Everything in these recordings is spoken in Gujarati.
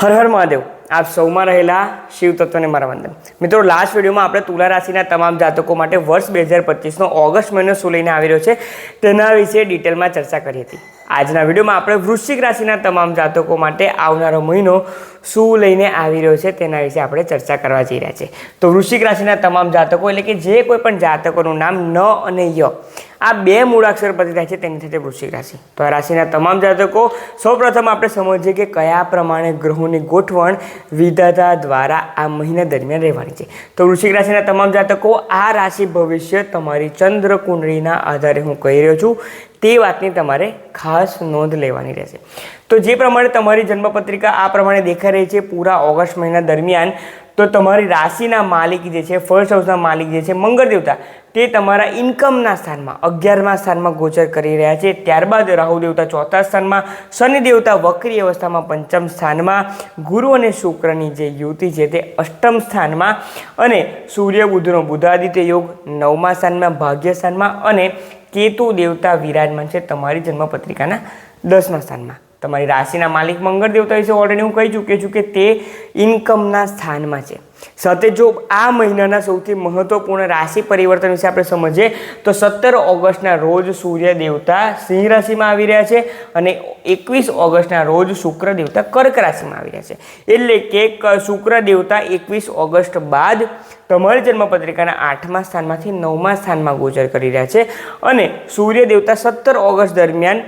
હર હર મહાદેવ. આપ સૌમાં રહેલા શિવ તત્વને મારા વંદન. મિત્રો લાસ્ટ વિડીયોમાં આપણે તુલા રાશિના તમામ જાતકો માટે વર્ષ બે હજાર પચીસનો ઓગસ્ટ મહિનો શું લઈને આવી રહ્યો છે, તેના વિશે ડિટેલમાં ચર્ચા કરી હતી. આજના વિડીયોમાં આપણે વૃશ્ચિક રાશિના તમામ જાતકો માટે આવનારો મહિનો શું લઈને આવી રહ્યો છે તેના વિશે આપણે ચર્ચા કરવા જઈ રહ્યા છીએ તો વૃશ્ચિક રાશિના તમામ જાતકો એટલે કે જે કોઈ પણ જાતકોનું નામ ન અને ય, આ બે મૂળાક્ષર પતિ થાય છે તેની સાથે વૃશ્ચિક રાશિ. તો આ રાશિના તમામ જાતકો, સૌપ્રથમ આપણે સમજીએ કે કયા પ્રમાણે ગ્રહોની ગોઠવણ વિધાતા દ્વારા આ મહિના દરમિયાન રહેવાની છે. તો વૃશ્ચિક રાશિના તમામ જાતકો, આ રાશિ ભવિષ્ય તમારી ચંદ્ર કુંડળીના આધારે હું કહી રહ્યો છું, તે વાતની તમારે ખાસ નોંધ લેવાની રહેશે. તો જે પ્રમાણે તમારી જન્મપત્રિકા આ પ્રમાણે દેખાઈ રહી છે પૂરા ઓગસ્ટ મહિના દરમિયાન, તો તમારી રાશિના માલિક જે છે ફર્સ્ટ હાઉસના માલિક જે છે મંગળ દેવતા તે તમારા ઇન્કમના સ્થાનમાં, અગિયારમા સ્થાનમાં ગોચર કરી રહ્યા છે. ત્યારબાદ રાહુ દેવતા ચોથા સ્થાનમાં શનિ દેવતા વક્રી અવસ્થામાં પંચમ સ્થાનમાં, ગુરુ અને શુક્રની જે યુતિ છે તે અષ્ટમ સ્થાનમાં અને સૂર્ય બુધનો બુધાદિત્ય યોગ નવમા સ્થાનમાં, ભાગ્ય સ્થાનમાં અને કેતુ દેવતા વિરાજમાન છે તમારી જન્મપત્રિકાના દસમા સ્થાનમાં. તમારી રાશિના માલિક મંગળ દેવતા વિશે ઓલરેડી હું કહી ચૂક્યો છું કે તે ઇન્કમના સ્થાનમાં છે. સાથે જો આ મહિનાના સૌથી મહત્વપૂર્ણ રાશિ પરિવર્તન વિશે આપણે સમજીએ, તો સત્તર ઓગસ્ટના રોજ સૂર્ય દેવતા સિંહ રાશિમાં આવી રહ્યા છે અને એકવીસ ઓગસ્ટના રોજ શુક્ર દેવતા કર્ક રાશિમાં આવી રહ્યા છે. એટલે કે, શુક્ર દેવતા એકવીસ ઓગસ્ટ બાદ તમારી જન્મપત્રિકાના આઠમા સ્થાનમાંથી નવમા સ્થાનમાં ગોચર કરી રહ્યા છે. અને સૂર્ય દેવતા સત્તર ઓગસ્ટ દરમિયાન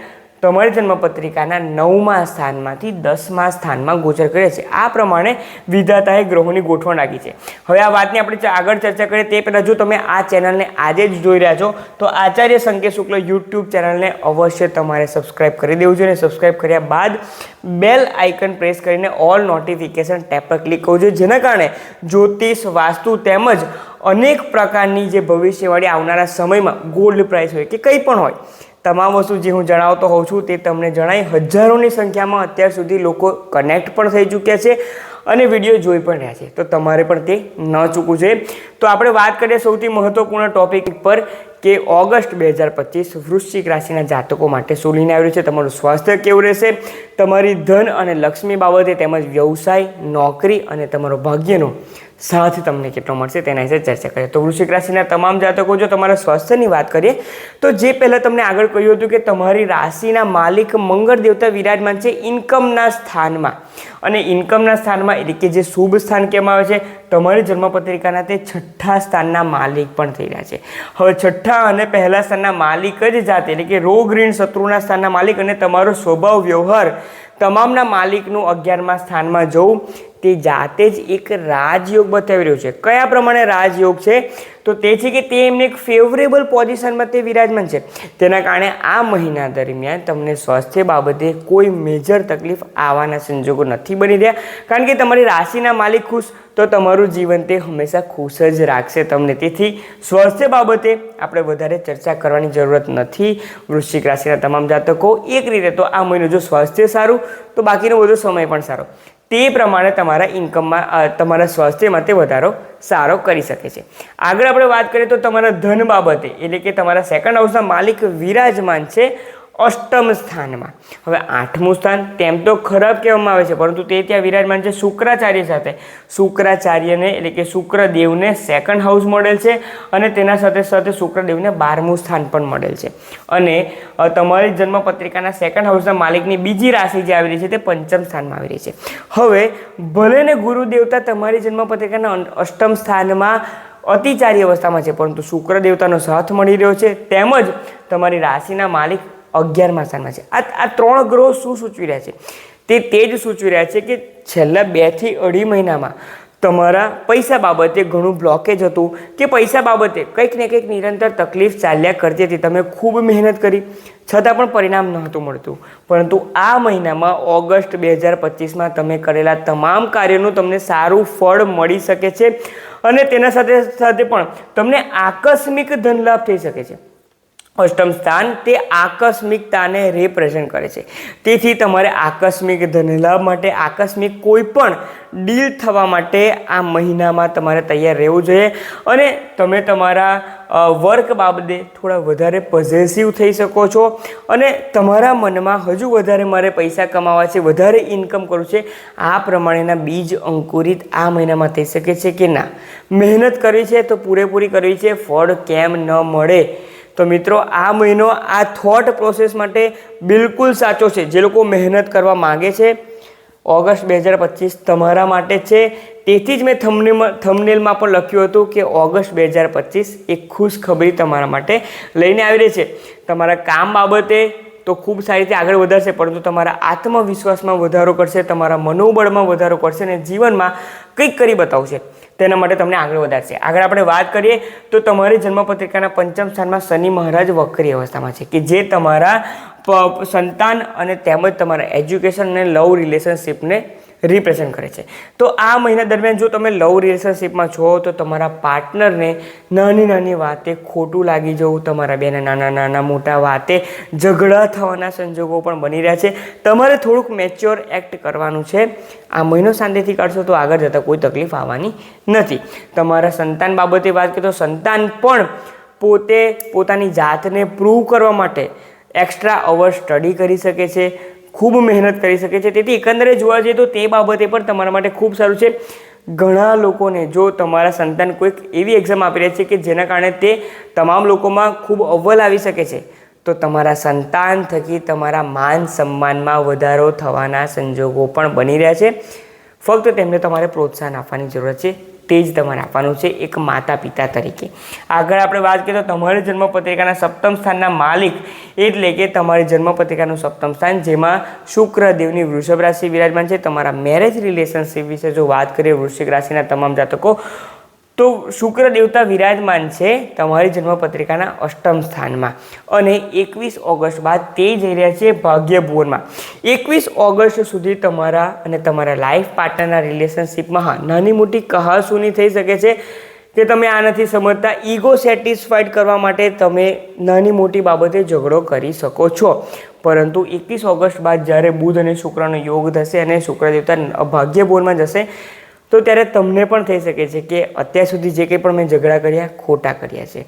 તમારી જન્મપત્રિકાના નવમા સ્થાનમાંથી દસમા સ્થાનમાં ગોચર કરે છે. આ પ્રમાણે વિધાતાએ ગ્રહોની ગોઠવણ રાખી છે. હવે આ વાતની આપણે આગળ ચર્ચા કરીએ તે પહેલાં જો તમે આ ચેનલને આજે જ જોઈ રહ્યા છો, તો આચાર્ય સંકેત શુક્લ યુટ્યુબ ચેનલને અવશ્ય તમારે સબસ્ક્રાઇબ કરી દેવું જોઈએ અને સબસ્ક્રાઇબ કર્યા બાદ બેલ આઇકન પ્રેસ કરીને ઓલ નોટિફિકેશન ટેપ પર ક્લિક કરવું જોઈએ. જેના કારણે જ્યોતિષ, વાસ્તુ તેમજ અનેક પ્રકારની જે ભવિષ્યવાળી આવનારા સમયમાં ગોલ્ડ પ્રાઇસ હોય કે કંઈ પણ હોય તમામ વસ્તુ જે હું જણાવતો હોઉં છું તે તમને જણાવી હજારોની સંખ્યામાં અત્યાર સુધી લોકો કનેક્ટ પણ થઈ ચૂક્યા છે અને વીડિયો જોઈ પણ રહ્યા છે. તો તમારે પણ તે ન ચૂકવું જોઈએ. તો આપણે વાત કરીએ સૌથી મહત્વપૂર્ણ ટોપિક પર કે ઓગસ્ટ બે હજાર પચીસ વૃશ્ચિક રાશિના જાતકો માટે શું લઈને આવ્યું છે? તમારું સ્વાસ્થ્ય કેવું રહેશે? તમારી ધન અને લક્ષ્મી બાબતે તેમજ વ્યવસાય, નોકરી અને તમારો ભાગ્યનો સાથ તમને કેટલો મળશે તેના વિશે ચર્ચા કરીએ. તો વૃશ્ચિક રાશિના તમામ જાતકો, જો તમારા સ્વાસ્થ્યની વાત કરીએ, તો જે પહેલાં તમને આગળ કહ્યું હતું કે તમારી રાશિના માલિક મંગળ દેવતા વિરાજમાન છે ઇન્કમના સ્થાનમાં. અને ઇન્કમના સ્થાનમાં એટલે કે જે શુભ સ્થાન કહેવામાં આવે છે? તમારી જન્મપત્રિકાના તે છઠ્ઠા સ્થાનના માલિક પણ થઈ રહ્યા છે. હવે છઠ્ઠા અને પહેલા સ્થાનના માલિક જ જાતે એટલે કે રોગ ઋણ શત્રુના સ્થાનના માલિક અને તમારો સ્વભાવ વ્યવહાર તમામના માલિકનું અગિયારમાં સ્થાનમાં જવું. તે જાતે જ એક રાજયોગ બતાવી રહ્યો છે. કયા પ્રમાણે રાજયોગ છે? તો તે છે કે તે એમને એક ફેવરેબલ પોઝિશનમાં તે વિરાજમાન છે. તેના કારણે આ મહિના દરમિયાન તમને સ્વાસ્થ્ય બાબતે કોઈ મેજર તકલીફ આવવાના સંજોગો નથી બની રહ્યા. કારણ કે તમારી રાશિના માલિક ખુશ, તો તમારું જીવન તે હંમેશા ખુશ જ રાખશે તમને. તેથી સ્વાસ્થ્ય બાબતે આપણે વધારે ચર્ચા કરવાની જરૂરત નથી. વૃશ્ચિક રાશિના તમામ જાતકો, એક રીતે તો આ મહિનો જો સ્વાસ્થ્ય સારું, તો બાકીનો બધો સમય પણ સારો. તે પ્રમાણે તમારા ઇન્કમમાં તમારા સ્વાસ્થ્યમાં તે વધારો સારો કરી શકે છે. આગળ આપણે વાત કરીએ તો તમારા ધન બાબતે, એટલે કે તમારા સેકન્ડ હાઉસના માલિક વિરાજમાન છે. અષ્ટમ સ્થાનમાં. હવે આઠમું સ્થાન તેમ તો ખરાબ કહેવામાં આવે છે, પરંતુ તે ત્યાં વિરાજમાન છે શુક્રાચાર્ય સાથે. શુક્રાચાર્યને એટલે કે શુક્રદેવને સેકન્ડ હાઉસ મળેલ છે અને તેના સાથે સાથે શુક્રદેવને બારમું સ્થાન પણ મળેલ છે. અને તમારી જન્મપત્રિકાના સેકન્ડ હાઉસના માલિકની બીજી રાશિ જે આવી રહી છે તે પંચમ સ્થાનમાં આવી રહી છે. હવે, ભલે ને ગુરુ તમારી જન્મપત્રિકાના અષ્ટમ સ્થાનમાં અતિચારી અવસ્થામાં છે, પરંતુ શુક્ર દેવતાનો સાથ મળી રહ્યો છે. તેમજ તમારી રાશિના માલિક અગિયારમાં સ્થાનમાં છે. આ આ ત્રણ ગ્રહો શું સૂચવી રહ્યા છે? તે તે જ સૂચવી રહ્યા છે કે છેલ્લા બેથી અઢી મહિનામાં તમારા પૈસા બાબતે ઘણું બ્લોકેજ હતું કે પૈસા બાબતે કંઈક ને કંઈક નિરંતર તકલીફ ચાલ્યા કરતી હતી. તમે ખૂબ મહેનત કરી. છતાં પણ પરિણામ નહોતું મળતું. પરંતુ આ મહિનામાં ઓગસ્ટ બે હજાર પચીસમાં તમે કરેલા તમામ કાર્યોનું તમને સારું ફળ મળી શકે છે અને તેના સાથે સાથે પણ તમને આકસ્મિક ધનલાભ થઈ શકે છે. અષ્ટમ સ્થાન તે આકસ્મિકતાને રિપ્રેઝન્ટ કરે છે. તેથી તમારે આકસ્મિક ધનલાભ માટે, આકસ્મિક કોઈ પણ ડીલ થવા માટે આ મહિનામાં તમારે તૈયાર રહેવું જોઈએ. અને તમે તમારા વર્ક બાબતે થોડા વધારે પોઝેસિવ થઈ શકો છો. અને તમારા મનમાં હજુ વધારે મારે પૈસા કમાવા છે, વધારે ઇન્કમ કરવું છે, આ પ્રમાણેના બીજ અંકુરિત આ મહિનામાં થઈ શકે છે કે ના? મહેનત કરવી છે તો પૂરેપૂરી કરવી છે, ફળ કેમ ન મળે? તો મિત્રો, આ મહિનો આ થોટ પ્રોસેસ માટે બિલકુલ સાચો છે. જે લોકો મહેનત કરવા માગે છે, ઓગસ્ટ બે હજાર પચીસ તમારા માટે છે. તેથી જ મેં થમનેલમાં થમનેલમાં પણ લખ્યું હતું કે ઓગસ્ટ બે હજાર પચીસ એક ખુશખબરી તમારા માટે લઈને આવી રહી છે. તમારા કામ બાબતે તો ખૂબ સારી રીતે આગળ વધારશે, પરંતુ તમારા આત્મવિશ્વાસમાં વધારો કરશે, તમારા મનોબળમાં વધારો કરશે અને જીવનમાં કંઈક કરી બતાવશે. તેના માટે તમને આગળ વધારશે. આગળ આપણે વાત કરીએ તો તમારી જન્મપત્રિકાના પંચમ સ્થાનમાં શનિ મહારાજ વક્રી અવસ્થામાં છે કે જે તમારા સંતાન અને તેમજ તમારા એજ્યુકેશન અને લવ રિલેશનશિપને રિપ્રેઝન્ટ કરે છે. તો આ મહિના દરમિયાન જો તમે લવ રિલેશનશિપમાં છો, તો તમારા પાર્ટનરને નાની નાની વાતે ખોટું લાગી જવું, તમારા બેના નાના નાના મોટા વાતે ઝઘડા થવાના સંજોગો પણ બની રહ્યા છે. તમારે થોડુંક મેચ્યોર એક્ટ કરવાનું છે. આ મહિનો શાંતિથી કાઢશો તો આગળ જતાં કોઈ તકલીફ આવવાની નથી. તમારા સંતાન બાબતે વાત કરીએ તો સંતાન પણ પોતે પોતાની જાતને પ્રૂવ કરવા માટે એક્સ્ટ્રા અવર સ્ટડી કરી શકે છે. ખૂબ મહેનત કરી શકે છે. તેથી એકંદરે જોવા જઈએ તો તે બાબતે પણ તમારા માટે ખૂબ સારું છે. ઘણા લોકોને જો તમારા સંતાન કોઈક એવી એક્ઝામ આપી રહ્યા છે કે જેના કારણે તે તમામ લોકોમાં ખૂબ અવ્વલ આવી શકે છે. તો તમારા સંતાન થકી તમારા માન સન્માનમાં વધારો થવાના સંજોગો પણ બની રહ્યા છે. ફક્ત તેમને તમારે પ્રોત્સાહન આપવાની જરૂર છે. તે જ તમારે આપવાનું છે એક માતા પિતા તરીકે. આગળ આપણે વાત કરીએ તો તમારી જન્મપત્રિકાના સપ્તમ સ્થાનના માલિક એટલે કે તમારી જન્મપત્રિકાનું સપ્તમ સ્થાન, જેમાં શુક્રદેવની વૃષભ રાશિ વિરાજમાન છે. તમારા મેરેજ રિલેશનશિપ વિશે જો વાત કરીએ, વૃશ્ચિક રાશિના તમામ જાતકો તો શુક્ર દેવતા વિરાજમાન છે તમારી જન્મપત્રિકાના અષ્ટમ સ્થાનમાં. અને એકવીસ ઓગસ્ટ બાદ તે જઈ રહ્યા છે ભાગ્યભુવનમાં. એકવીસ ઓગસ્ટ સુધી તમારા અને તમારા લાઈફ પાર્ટનરના રિલેશનશિપમાં હા નાની મોટી કહાસુની થઈ શકે છે કે તમે આ નથી સમજતા ઈગો સેટિસ્ફાઈડ કરવા માટે તમે નાની મોટી બાબતે ઝઘડો કરી શકો છો. પરંતુ એકવીસ ઓગસ્ટ બાદ જ્યારે બુધ અને શુક્રનો યોગ થશે અને શુક્ર દેવતા ભાગ્ય જશે તો ત્યારે તમને પણ થઈ શકે છે કે અત્યાર સુધી જે કંઈ પણ મેં ઝઘડા કર્યા, ખોટા કર્યા છે.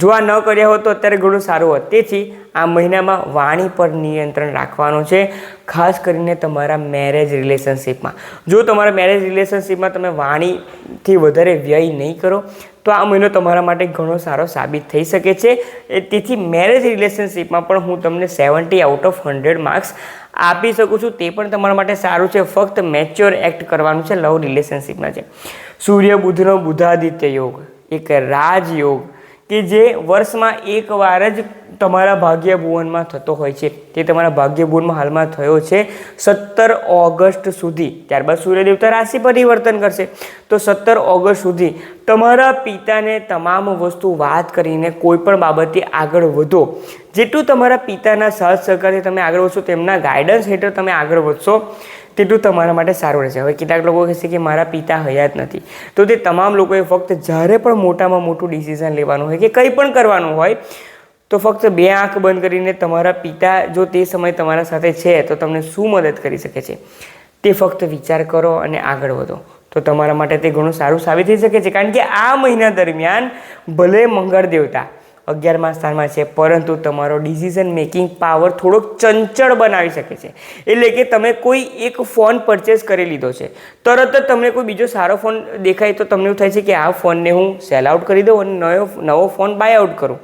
જો આ ન કર્યા હોત તો અત્યારે ઘણું સારું હોત. તેથી આ મહિનામાં વાણી પર નિયંત્રણ રાખવાનું છે, ખાસ કરીને તમારા મેરેજ રિલેશનશિપમાં જો તમારા મેરેજ રિલેશનશિપમાં તમે વાણીથી વધારે વ્યય નહીં કરો, તો આ મહિનો તમારા માટે ઘણો સારો સાબિત થઈ શકે છે. તેથી મેરેજ રિલેશનશિપમાં પણ હું તમને seventy out of hundred marks આપી શકું છું તે પણ તમારા માટે સારું છે. ફક્ત મેચ્યોર એક્ટ કરવાનું છે લવ રિલેશનશિપમાં છે. સૂર્ય બુધનો બુધાદિત્ય યોગ, એક રાજયોગ કે જે વર્ષમાં એકવાર જ તમારા ભાગ્ય ભુવનમાં થતો હોય છે. તે તમારા ભાગ્ય ભુવનમાં હાલમાં થયો છે સત્તર ઓગસ્ટ સુધી. ત્યારબાદ સૂર્યદેવતા રાશિ પરિવર્તન કરશે. તો સત્તર ઓગસ્ટ સુધી તમારા પિતાને તમામ વસ્તુ વાત કરીને કોઈ પણ બાબતે આગળ વધો. જેટલું તમારા પિતાના સાથ સહકારથી તમે આગળ વધશો, તેમના ગાઈડન્સ હેઠળ તમે આગળ વધશો. તેટલું તમારા માટે સારું રહેશે. હવે કેટલાક લોકો કહેશે કે મારા પિતા હયાત નથી. તો તે તમામ લોકોએ ફક્ત જ્યારે પણ મોટામાં મોટું ડિસિઝન લેવાનું હોય કે કંઈ પણ કરવાનું હોય, તો ફક્ત બે આંખ બંધ કરીને તમારા પિતા જો તે સમય તમારા સાથે છે, તો તમને શું મદદ કરી શકે છે? તે ફક્ત વિચાર કરો અને આગળ વધો. તો તમારા માટે તે ઘણું સારું સાબિત થઈ શકે છે. કારણ કે આ મહિના દરમિયાન ભલે મંગળ દેવતા અગિયારમા સ્થાનમાં છે. પરંતુ તમારો ડિસિઝન મેકિંગ પાવર થોડોક ચંચળ બનાવી શકે છે. એટલે કે તમે કોઈ એક ફોન પરચેસ કરી લીધો છે. તરત જ તમને કોઈ બીજો સારો ફોન દેખાય તો તમને એવું થાય છે કે આ ફોનને હું સેલ આઉટ કરી દઉં અને નવો નવો ફોન બાય આઉટ કરું.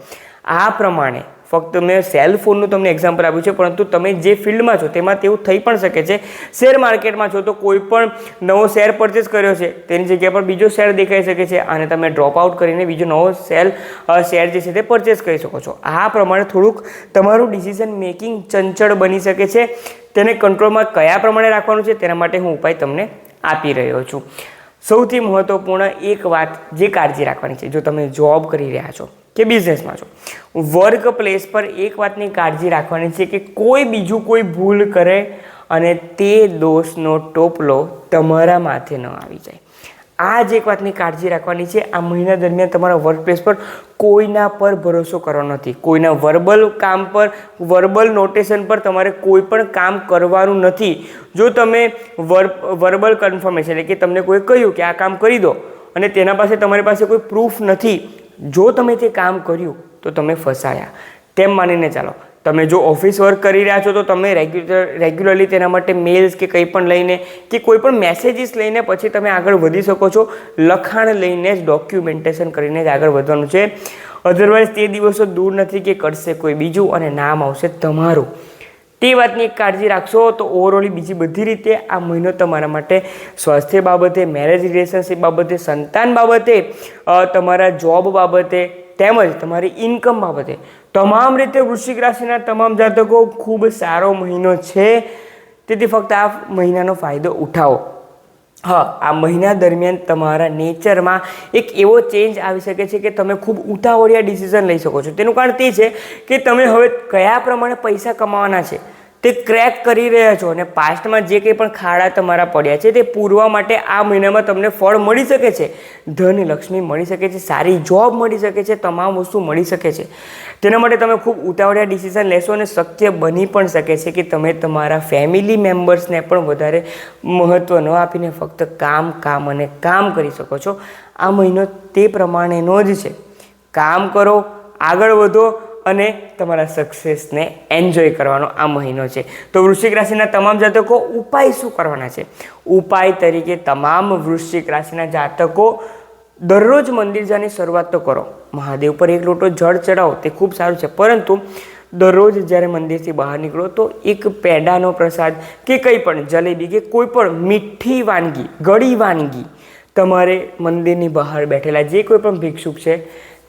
આ પ્રમાણે ફક્ત મેં સેલ ફોનનું તમને એક્ઝામ્પલ આપ્યું છે, પરંતુ તમે જે ફિલ્ડમાં છો, તેમાં તેવું થઈ પણ શકે છે. શેર માર્કેટમાં છો તો કોઈ પણ નવો શેર પરચેસ કર્યો છે, તેની જગ્યા પર બીજો શેર દેખાઈ શકે છે અને તમે ડ્રોપ આઉટ કરીને બીજો નવો સેલ શેર જે છે તે પરચેસ કરી શકો છો. આ પ્રમાણે થોડુંક તમારું ડિસિઝન મેકિંગ ચંચળ બની શકે છે. તેને કંટ્રોલમાં કયા પ્રમાણે રાખવાનું છે, તેના માટે હું ઉપાય તમને આપી રહ્યો છું. સૌથી મહત્ત્વપૂર્ણ એક વાત જે કાળજી રાખવાની છે, જો તમે જોબ કરી રહ્યા છો કે બિઝનેસમાં છો વર્ક પ્લેસ પર એક વાતની કાળજી રાખવાની છે કે કોઈ બીજું કોઈ ભૂલ કરે અને તે દોષનો ટોપલો તમારા માથે ન આવી જાય. આ જ એક વાતની કાળજી રાખવાની છે. આ મહિના દરમિયાન તમારા વર્ક પ્લેસ પર કોઈના પર ભરોસો કરવાનો નથી. કોઈના વર્બલ કામ પર વર્બલ નોટેશન પર તમારે કોઈ પણ કામ કરવાનું નથી. જો તમે વર વર્બલ કન્ફર્મેશન એટલે કે તમને કોઈ કહ્યું કે આ કામ કરી દો અને તેના પાસે તમારી પાસે કોઈ પ્રૂફ નથી. જો તમે તે કામ કર્યું, તો તમે ફસાયા. તેમ માનીને ચાલો. તમે જો ઓફિસ વર્ક કરી રહ્યા છો, તો તમે રેગ્યુલર રેગ્યુલરલી તેના માટે મેલ્સ કે કંઈ પણ લઈને કે કોઈ પણ મેસેજીસ લઈને પછી તમે આગળ વધી શકો છો. લખાણ લઈને જ ડોક્યુમેન્ટેશન કરીને જ આગળ વધવાનું છે. અધરવાઇઝ તે દિવસો દૂર નથી કે કરશે કોઈ બીજું અને નામ આવશે તમારું. તે વાતની એક કાળજી રાખશો તો ઓવરઓલી બીજી બધી રીતે આ મહિનો તમારા માટે સ્વાસ્થ્ય બાબતે મેરેજ રિલેશનશિપ બાબતે, સંતાન બાબતે તમારા જોબ બાબતે, તેમજ તમારી ઇન્કમ બાબતે તમામ રીતે વૃશ્ચિક રાશિના તમામ જાતકો ખૂબ સારો મહિનો છે. તેથી ફક્ત આ મહિનાનો ફાયદો ઉઠાવો. હા, આ મહિના દરમિયાન તમારા નેચરમાં એક એવો ચેન્જ આવી શકે છે કે તમે ખૂબ ઉતાવળિયા ડિસિઝન લઈ શકો છો. તેનું કારણ તે છે કે તમે હવે કયા પ્રમાણે પૈસા કમાવાના છે. તે ક્રેક કરી રહ્યા છો અને પાસ્ટમાં જે કંઈ પણ ખાડા તમારા પડ્યા છે તે પૂરવા માટે આ મહિનામાં તમને ફળ મળી શકે છે. ધન લક્ષ્મી મળી શકે છે, સારી જોબ મળી શકે છે, તમામ વસ્તુ મળી શકે છે. તેના માટે તમે ખૂબ ઉતાવળિયા ડિસિઝન લેશો અને શક્ય બની પણ શકે છે કે તમે તમારા ફેમિલી મેમ્બર્સને પણ વધારે મહત્ત્વ ન આપીને ફક્ત કામ કામ અને કામ કરી શકો છો. આ મહિનો તે પ્રમાણેનો જ છે. કામ કરો, આગળ વધો અને તમારા સક્સેસને એન્જોય કરવાનો આ મહિનો છે. તો વૃશ્ચિક રાશિના તમામ જાતકો ઉપાય શું કરવાના છે? ઉપાય તરીકે તમામ વૃશ્ચિક રાશિના જાતકો દરરોજ મંદિર જવાની શરૂઆત તો કરો. મહાદેવ પર એક લોટો જળ ચડાવો તે ખૂબ સારું છે. પરંતુ દરરોજ જ્યારે મંદિરથી બહાર નીકળો તો એક પેડાનો પ્રસાદ કે કંઈ પણ જલેબી કે કોઈ પણ મીઠી વાનગી, ગળી વાનગી, તમારે મંદિરની બહાર બેઠેલા જે કોઈ પણ ભિક્ષુક છે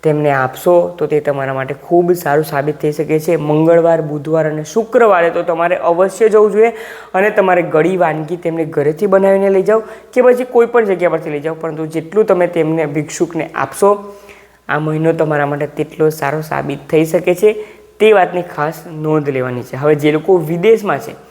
તેમને આપશો, તો તે તમારા માટે ખૂબ સારું સાબિત થઈ શકે છે. મંગળવાર, બુધવાર અને શુક્રવારે તો તમારે અવશ્ય જવું જોઈએ અને તમારે ગળી વાનગી તેમને ઘરેથી બનાવીને લઈ જાઓ કે પછી કોઈ પણ જગ્યા પરથી લઈ જાઓ. પરંતુ જેટલું તમે તેમને ભિક્ષુકને આપશો, આ મહિનો તમારા માટે તેટલો સારો સાબિત થઈ શકે છે. તે વાતની ખાસ નોંધ લેવાની છે. હવે જે લોકો વિદેશમાં છે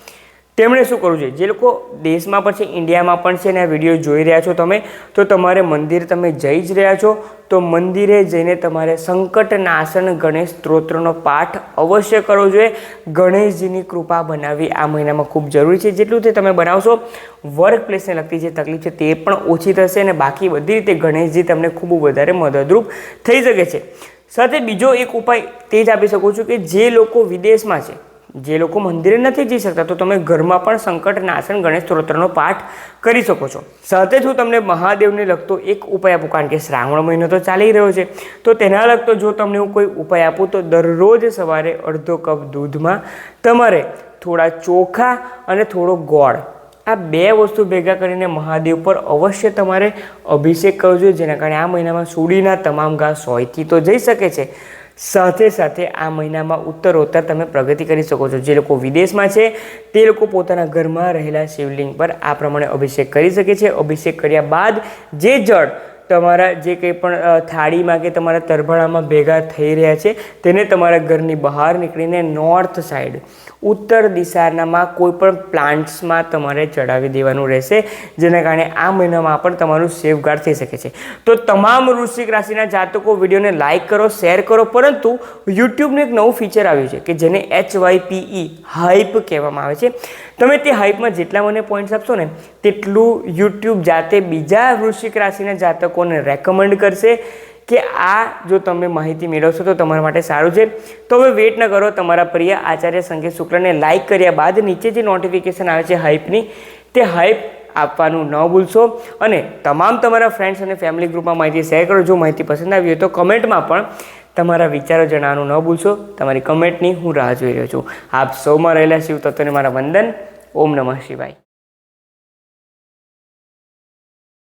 તેમણે શું કરવું જોઈએ? જે લોકો દેશમાં પણ છે, ઇન્ડિયામાં પણ છે ને આ વીડિયો જોઈ રહ્યા છો તમે, તો તમારે મંદિર તમે જઈ જ રહ્યા છો, તો મંદિરે જઈને તમારે સંકટ નાશન ગણેશ સ્ત્રોત્રનો પાઠ અવશ્ય કરવો જોઈએ. ગણેશજીની કૃપા બનાવવી આ મહિનામાં ખૂબ જરૂરી છે. જેટલું તે તમે બનાવશો વર્ક પ્લેસને લગતી જે તકલીફ છે તે પણ ઓછી થશે અને બાકી બધી રીતે ગણેશજી તમને ખૂબ વધારે મદદરૂપ થઈ શકે છે. સાથે બીજો એક ઉપાય તે જ આપી શકું છું કે જે લોકો વિદેશમાં છે જે લોકો મંદિરે નથી જઈ શકતા, તો તમે ઘરમાં પણ સંકટ, નાશન, ગણેશ સ્ત્રોત્રનો પાઠ કરી શકો છો. સાથે જ હું તમને મહાદેવને લગતો એક ઉપાય આપું, કારણ કે શ્રાવણ મહિનો તો ચાલી રહ્યો છે. તો તેના લગતો જો તમને હું કોઈ ઉપાય આપું, તો દરરોજ સવારે અડધો કપ દૂધમાં તમારે થોડા ચોખા અને થોડો ગોળ, આ બે વસ્તુ ભેગા કરીને મહાદેવ પર અવશ્ય તમારે અભિષેક કરવો જોઈએ જેના કારણે આ મહિનામાં સુડીના તમામ ઘા સોયથી તો જઈ શકે છે. સાથે સાથે આ મહિનામાં ઉત્તરોત્તર તમે પ્રગતિ કરી શકો છો. જે લોકો વિદેશમાં છે, તે લોકો પોતાના ઘરમાં રહેલા શિવલિંગ પર આ પ્રમાણે અભિષેક કરી શકે છે. અભિષેક કર્યા બાદ જે જળ તમારા જે કંઈ પણ થાળીમાં કે તમારા તરભણામાં ભેગા થઈ રહ્યા છે, તેને તમારા ઘરની બહાર નીકળીને નોર્થ સાઈડ ઉત્તર દિશાનામાં કોઈ પણ પ્લાન્ટ્સમાં તમારે ચડાવી દેવાનું રહેશે, જેના કારણે આ મહિનામાં પણ તમારું સેફગાર્ડ થઈ શકે છે. તો તમામ વૃશ્ચિક રાશિના જાતકો વિડીયોને લાઇક કરો શેર કરો, પરંતુ યુટ્યુબનું એક નવું ફીચર આવ્યું છે કે જેને એચ વાય પીઈ હાઇપ કહેવામાં આવે છે. તમે તે હાઇપમાં જેટલા મને પોઈન્ટ્સ આપશો ને, તેટલું યુટ્યુબ જાતે બીજા વૃશ્ચિક રાશિના જાતકોને રેકમેન્ડ કરશે કે આ જો તમે માહિતી મેળવશો તો તમારા માટે સારું છે. તો હવે વેટ ન કરો, તમારા પ્રિય આચાર્ય સંકેત શુક્લને લાઇક કર્યા બાદ નીચે જે નોટિફિકેશન આવે છે હાઇપની તે હાઇપ આપવાનું ન ભૂલશો. અને તમામ તમારા ફ્રેન્ડ્સ અને ફેમિલી ગ્રુપમાં માહિતી શેર કરો. જો માહિતી પસંદ આવી હોય તો કમેન્ટમાં પણ તમારા વિચારો જણાવવાનું ન ભૂલશો. તમારી કમેન્ટની હું રાહ જોઈ રહ્યો છું. આપ સૌમાં રહેલા શિવ તત્વને મારા વંદન. ઓમ નમઃ શિવાય.